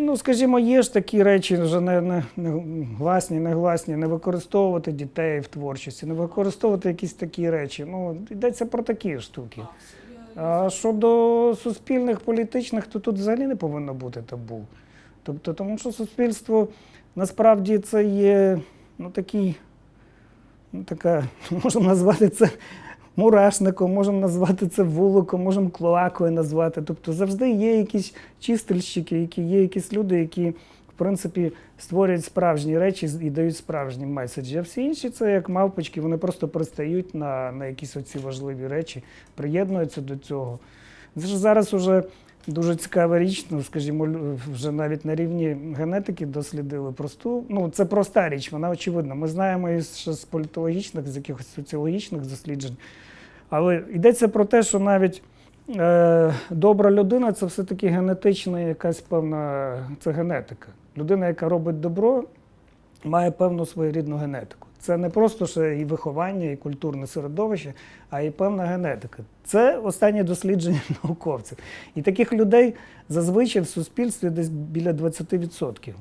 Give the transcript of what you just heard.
Ну, скажімо, є ж такі речі, вже не, не, не гласні, негласні, не використовувати дітей в творчості, не використовувати якісь такі речі. Ну, йдеться про такі штуки. А щодо суспільних, політичних, то тут взагалі не повинно бути табу. Тобто, тому що суспільство насправді це є ну, такий, ну, така, можемо назвати це мурашником, можемо назвати це вуликом, можемо клоакою назвати. Тобто завжди є якісь чистильщики, які є якісь люди, які в принципі створюють справжні речі і дають справжні меседжі. А всі інші це як мавпочки, вони просто пристають на, на якісь оці важливі речі, приєднуються до цього. Зараз уже дуже цікава річ, ну, скажімо, вже навіть на рівні генетики дослідили просту. Ну, це проста річ, вона очевидна. Ми знаємо і ще з політологічних, з якихось соціологічних досліджень. Але йдеться про те, що навіть е, добра людина це все-таки генетична якась певна це генетика. Людина, яка робить добро, має певну своєрідну генетику. Це не просто ще і виховання, і культурне середовище, а і певна генетика. Це останнє дослідження науковців. І таких людей зазвичай в суспільстві десь біля 20%.